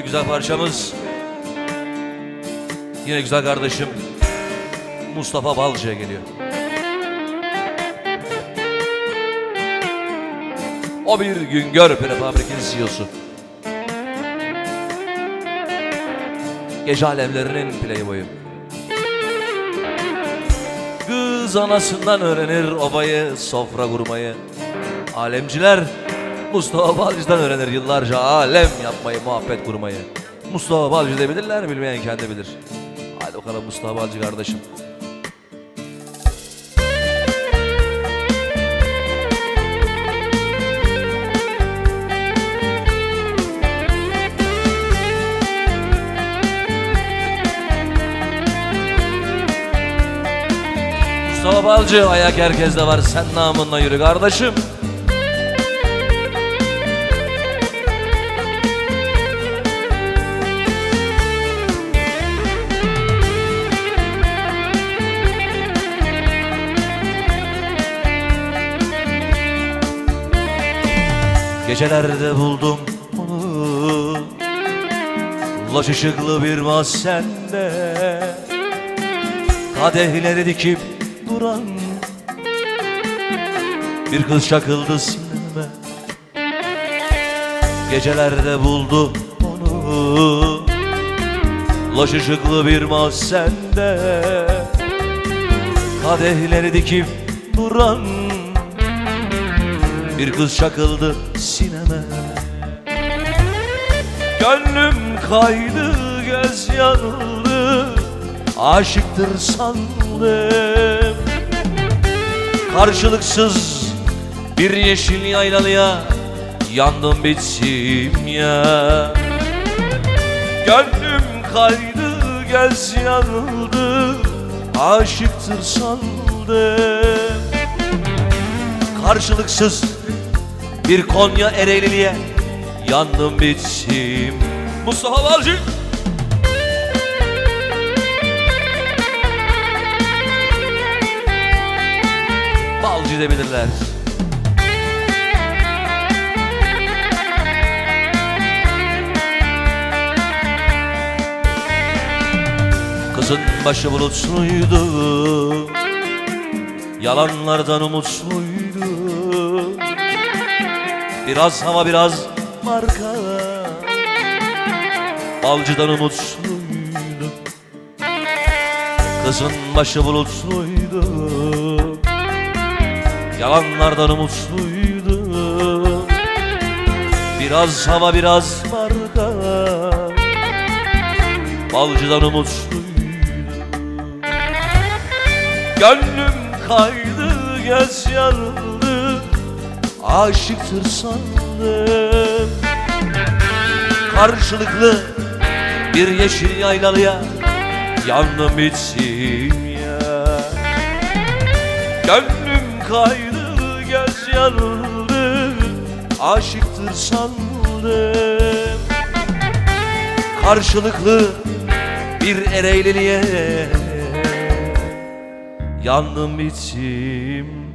güzel parçamız yine güzel kardeşim Mustafa Balcı'ya geliyor. O bir gün gör prefabrikin CEO'su. Gece alemlerinin playboyu. Kız anasından öğrenir obayı, sofra kurmayı. Alemciler Mustafa Balcı'dan öğrenir yıllarca alem yapmayı, muhabbet kurmayı. Mustafa Balcı de bilirler, bilmeyen kendi bilir. Hadi bakalım Mustafa Balcı kardeşim. Mustafa Balcı ayak herkeste var sen namınla yürü kardeşim. Gecelerde buldum onu. Loş ışıklı bir mahzende Kadehleri dikip duran. Bir kız çakıldı sineme Gecelerde buldu onu. Loş ışıklı bir mahzende Kadehleri dikip duran Bir kız çakıldı sineme. Gönlüm kaydı göz yanıldı. Aşıktır sandım. Karşılıksız bir yeşil yaylalıya Yandım bitsim ya. Gönlüm kaydı göz yanıldı. Aşıktır sandım. Karşılıksız bir Konya Ereğlili'ye Yandım bitsim Mustafa Balcı. Balcı de bilirler Kızın başı bulutluydu Yalanlardan umutluydu Biraz hava biraz marka. Balcıdan umutluydu Kızın başı bulutluydu Yalanlardan umutluydu Biraz hava biraz marka. Balcıdan umutluydu Gönlüm kaydı göz yanıldı Aşıktır sandım. Karşılıklı bir yeşil yaylalıya Yandım bitsim ya. Gönlüm kaydı göz yanıldı Aşıktır sandım. Karşılıklı bir ereğliliğe Yandım bitsim